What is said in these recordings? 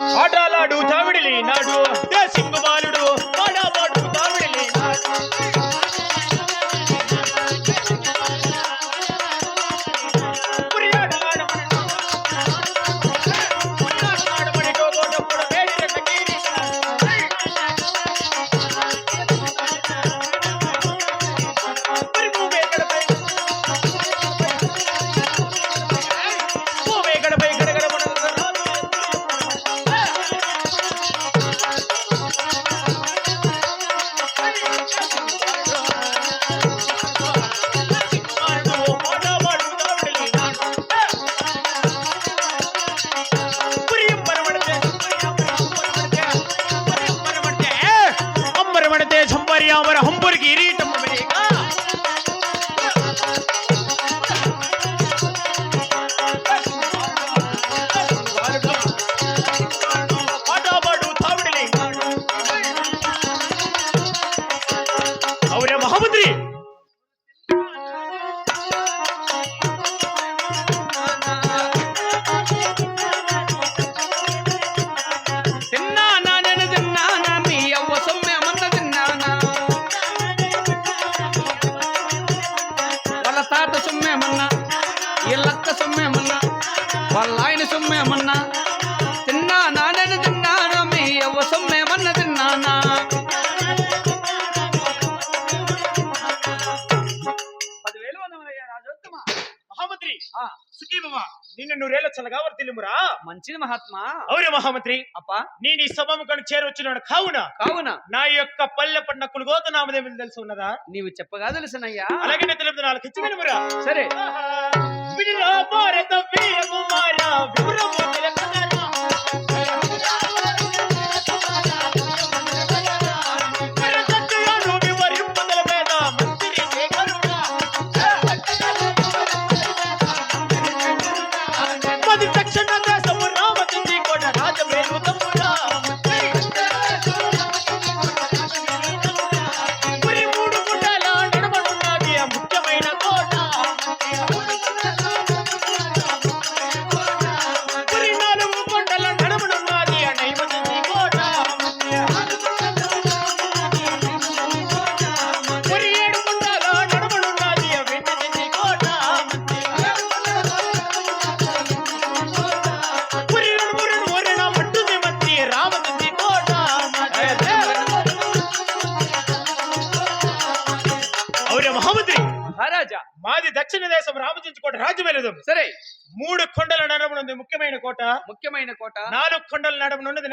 ఆటలాడు తావిడిలి నాడు. సింగు నూరేళ్ళ చల్లగా వర్తిల్లుమురా మంచిది మహాత్మా. అవును మహామంత్రి. అప్పా. నేను ఈ సభముకను చేరొచ్చినాడు కావున. కావున. నా యొక్క పల్లె పడిన కులుగోత నామదేవులు తెలిసి ఉన్నదా? నీవు చెప్పగా తెలుసునయ్యా. అలాగే తెలుపుతున్నా నాలుగు ఇచ్చి వినుమురా సరే విడిలో భారత వివరము తెలంగాణ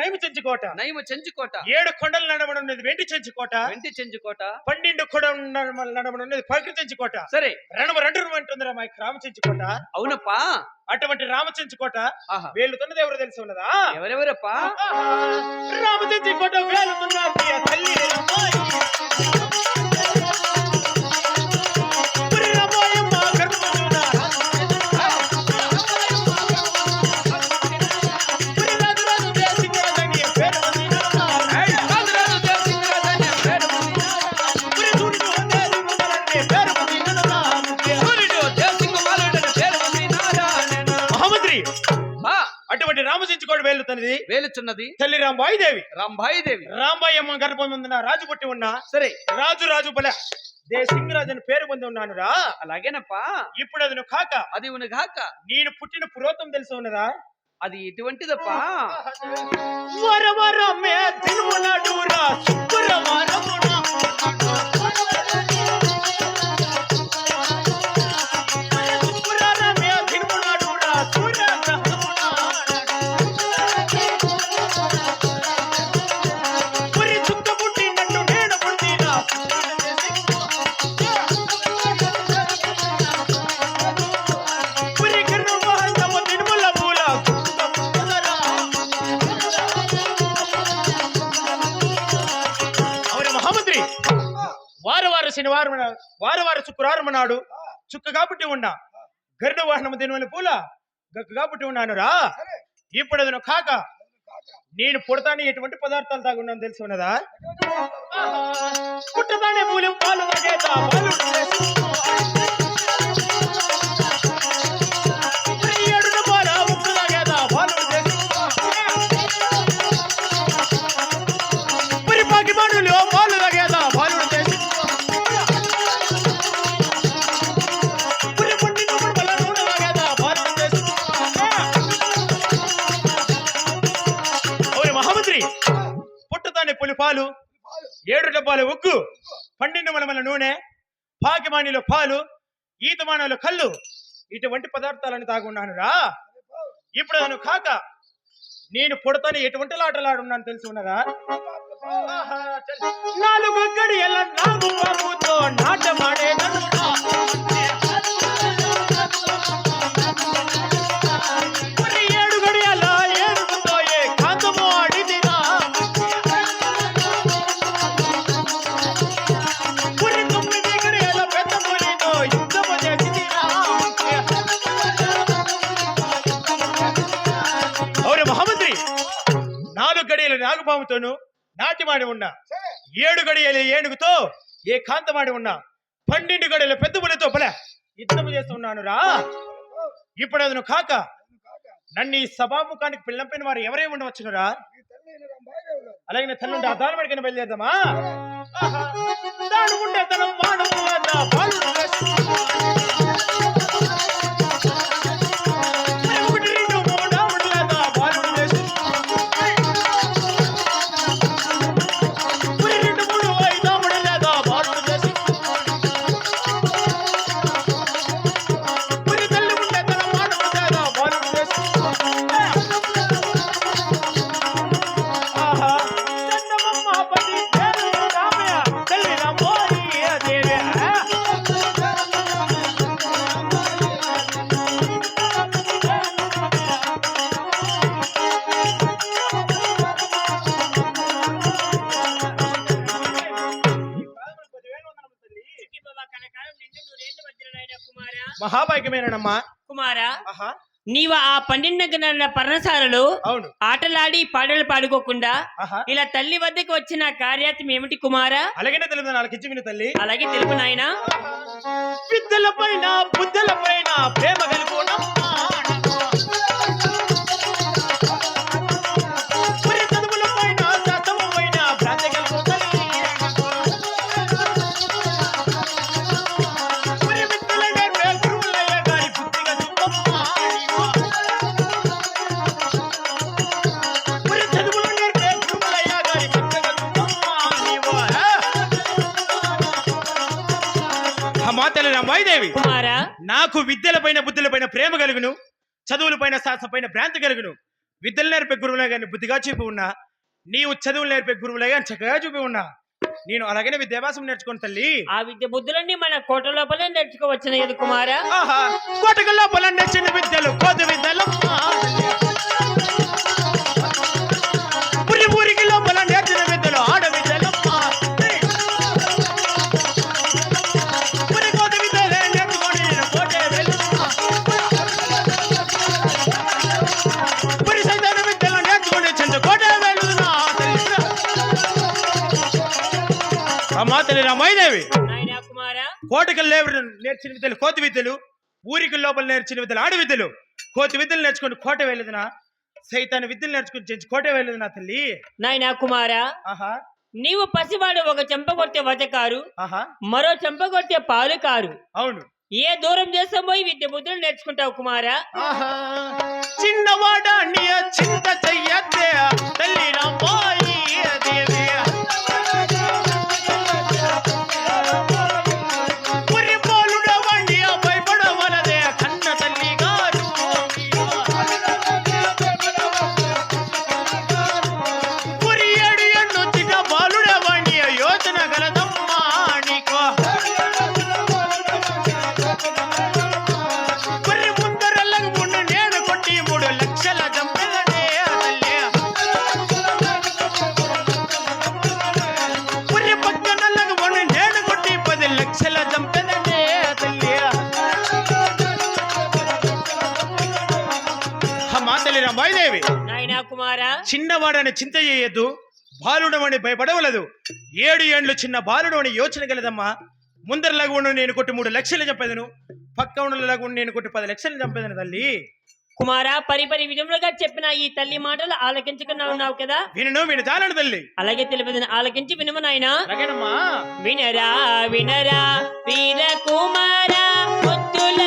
నడమనున్నది నైమచెంచు కోట నైము చెంచుకోట. ఏడు కొండల నడమనున్నది వెంటి చెంచు కోట వెంటి చెంచుకోట. పన్నెండు కొండల నడమనున్నది పగిరి చెంచు కోట సరే. రెండు రెండు అంటుందిరా మా రామచెంచు కోట అవునప్పా. అటువంటి రామచెంచు కోట ఆహా. వేలుతున్నది ఎవరు తెలిసి ఉన్నదా? ఎవరెవరప్పా? రామచెంచు కోట వేలుతున్నది ఆ తల్లి వేలుతున్నది వేలుచున్నది తల్లి రాంబాయిదేవి. రాంబాయి దేవి రాంబాయమ్మ గర్భం ఉందిన రాజు పుట్టి ఉన్నా సరే. రాజు రాజు బల దే సింగరాజు అని పేరు పొంది ఉన్నాను రా అలాగేనప్పా. ఇప్పుడు అది నువ్వు కాక. అది ఉనగాక నేను పుట్టిన పురోతం తెలిసి ఉన్నదా? అది ఎటువంటిదప్పా? వర వరమే తిరుమలడు వారు వారు శుక్రవారం నాడు చుక్క కాబట్టి ఉన్నా. గరుడ వాహనము తినుమల పూల. గక్క కాబట్టి ఉన్నాను రా. ఇప్పుడు అది నువ్వు కాక. నేను పుడతాను ఎటువంటి పదార్థాలు తాగున్నాను తెలిసి ఉన్నదా? పుట్టతానే మూలం పాలు పాలు? ఏడు డబ్బాలు ఉగ్గు పన్నెండు మనమల నూనె. పాకిమానిలో పాలు. ఈతమానంలో కళ్ళు. ఇటువంటి పదార్థాలను తాగున్నాను రా. ఇప్పుడు నన్ను కాక. నేను పుడతాను ఎటువంటి లాటలాడున్నాను తెలిసి ఉన్నదా? నాలుగు గడియల నాగు బాబుతో నాగుపాముతోను నాటిమాడి ఉన్నా. ఏడు గడియల ఏనుగుతో ఏ కాంతమాడి ఉన్నా. పన్నెండు గడియల పెద్ద పులితో పలే. యుద్ధము చేస్తున్నాను రా. ఇప్పుడు అదను కాక నన్ను ఈ సభాముఖానికి పిల్లంపైన వారు ఎవరే ఉండవచ్చునురా అలాగే నా తల్లుండి ఆ దాని మడికైనా బయలుదేరదామా. దాని ఉండే తనం వాడు కుమారా ఆహా. నీవు ఆ పన్నెండు గణాల పర్ణశాలలో ఆటలాడి పాటలు పాడుకోకుండా ఇలా తల్లి వద్దకు వచ్చిన కార్యాత్మ ఏమిటి కుమారా? నాలుగు ఇచ్చి విను తల్లి. అలాగే తెలుపు నాయనా. విద్యల పైన బుద్ధల పైన ప్రేమ అమ్మా తల్లి రామాయిదేవి కుమారా. నాకు విద్యల పైన బుద్ధుల పైన ప్రేమ కలుగును. చదువుల పైన శాస్త్రం పైన భ్రాంతి కలుగును. విద్యలు నేర్పే గురువులే కానీ బుద్ధిగా చూపి ఉన్నా. నీవు చదువులు నేర్పే గురువులే కానీ చక్కగా చూపి ఉన్నా. నేను అలాగనే విద్యాభ్యాసం నేర్చుకోను తల్లి. ఆ విద్య బుద్ధులన్నీ మన కోట లోపలే నేర్చుకోవచ్చిన కుమారా. కోటక లోపల నేర్చిన విద్యలు కోతి విద్యలు. కోటకలు లేవు నేర్చిన విద్యలు కోతి విద్యలు ఊరికి లోపల నేర్చిన విద్యలు ఆడి విద్యలు. కోతి విద్యలు నేర్చుకుని కోట వెళ్ళదునా సైతాన్ని విద్యలు నేర్చుకుని చెంచి కోట వెళ్ళదు నా తల్లి? నాయనా కుమారా ఆహా. నీవు పసివాడు ఒక చెంప కొట్టే వజకారు ఆహా. మరో చెంప కొట్టే పాలు కారు అవును. ఏ దూరం చేస్తాం పోయి విద్య బుద్ధులు నేర్చుకుంటావు కుమారా? ఆహా. చిన్నవాడాన్ని చింత చెయ్యద్దే. తల్లి రామాయి చిన్నవాడని చింత చేయొద్దు బాలుడమని భయపడవలదు. ఏడు ఏండ్లు చిన్న బాలుడు అని యోచన గలదమ్మా. ముందర లగుండు నేను కొట్టి మూడు లక్షలు చంపేదను పక్క ఉన్న లగుండు నేను కొట్టి పది లక్షలు చంపేదను తల్లి. కుమారా పరిపరి విధములుగా చెప్పిన ఈ తల్లి మాటలు ఆలకించుకున్నా ఉన్నావు కదా? వినను విని చాలను తల్లి. అలాగే తెలిపదిని ఆలకించి వినుము నాయనా. వినరా వినరా వీర కుమారా ముద్దుల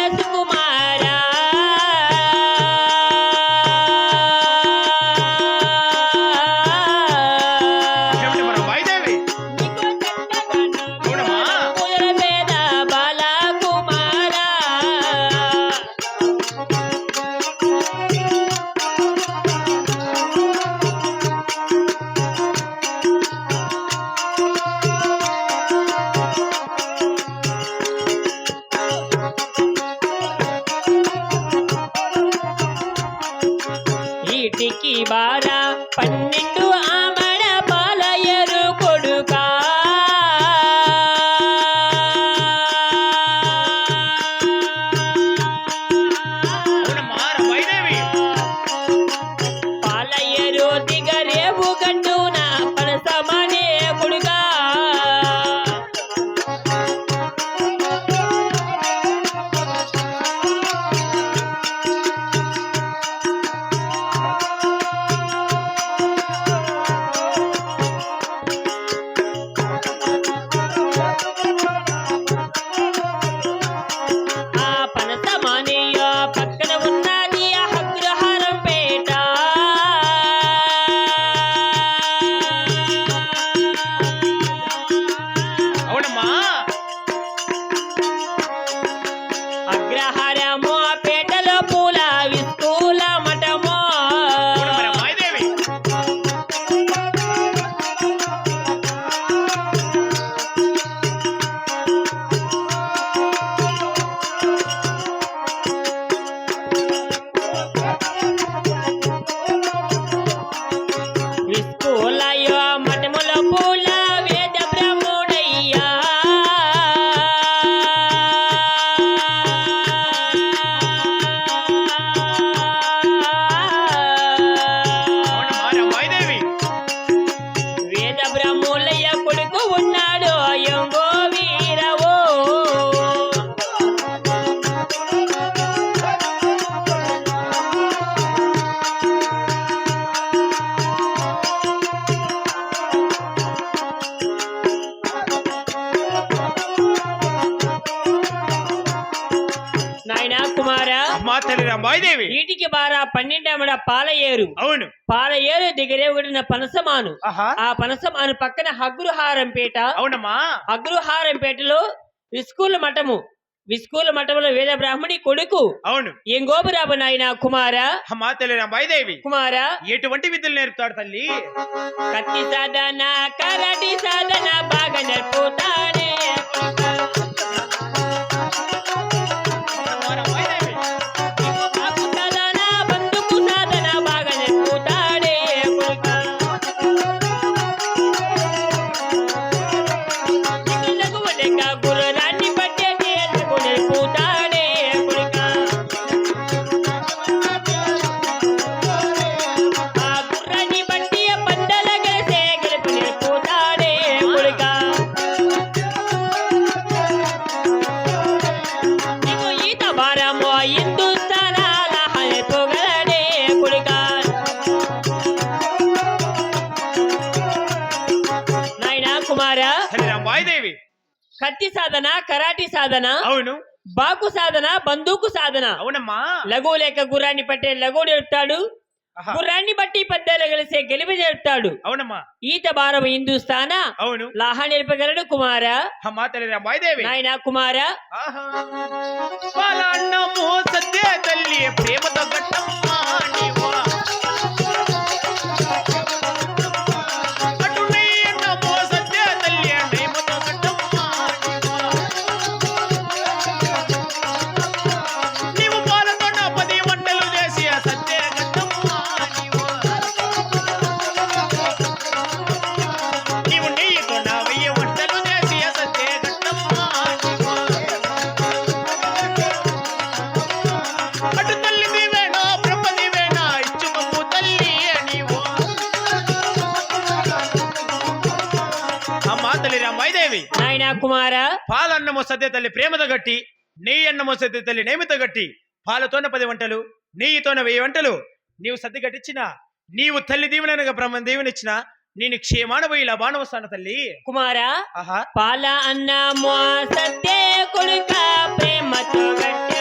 పన్నెండమడ పాల ఏరు. అవును. పాల ఏరు దగ్గరే ఒకటిన పనసమాను. ఆ పనసమాను పక్కన హగ్గురుహారంపేట అవునమ్మా. అగ్రహారంపేటలో విస్కూల మఠము. విస్కూల మఠంలో వేద బ్రాహ్మణి కొడుకు. అవును. ఏం గోపురాబు నాయన కుమార? అమ్మా తల్లి రంబాయిదేవి కుమార? ఎటువంటి విద్యలు నేర్పుతాడు తల్లి? కత్తి సాధన కరాటి సాధన బాగా నేర్పుతాడే. కరాటి సాధన అవును. బాకు సాధన బందూకు సాధన. అవునమ్మా. లఘు లేక గుర్రాన్ని పట్టే లఘు నేర్పుతాడు. గుర్రాన్ని బట్టి పెద్దలు కలిసే గెలిపి నేర్పుతాడు. అవునమ్మా. ఈత భారం హిందుస్థాన అవును. లాహ నేర్పగలడు కుమార. అమ్మా తల్లి రంబాయిదేవి నాయన కుమార. తల్లి ప్రేమతో గట్టమ్మా సత్య తల్లి ప్రేమతో గట్టి నెయ్యి అన్నము సత్య తల్లి నేమితో గట్టి పాలతోన పది వంటలు నెయ్యితోన వెయ్యి వంటలు. నీవు సత్య గట్టించిన నీవు తల్లి దీవెనగా బ్రహ్మ దీవెనిచ్చిన నేను క్షేమాన పోయి ఇలా బాణ వస్తాను తల్లి. కుమార ఆహా. పాల అన్న మో సత్య కొడుక ప్రేమతో గట్టెదురా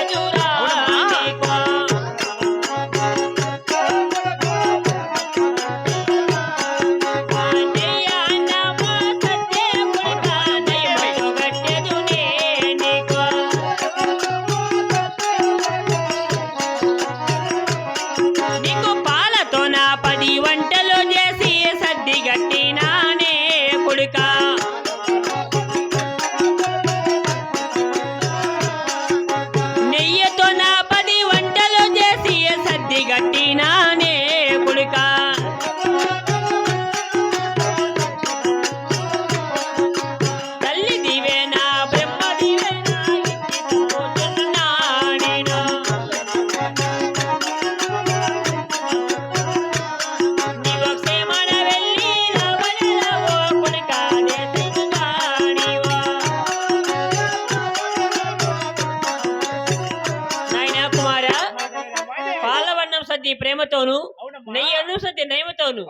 సత్య నయముతోను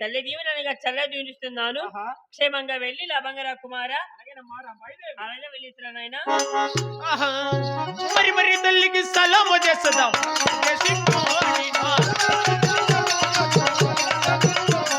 తల్లి. దీవెనగా చల్ల దీవిస్తున్నాను క్షేమంగా వెళ్ళి లాభంగా రా కుమార. అలాగే మరి? మరి తల్లికి సలాము చేస్తున్నాం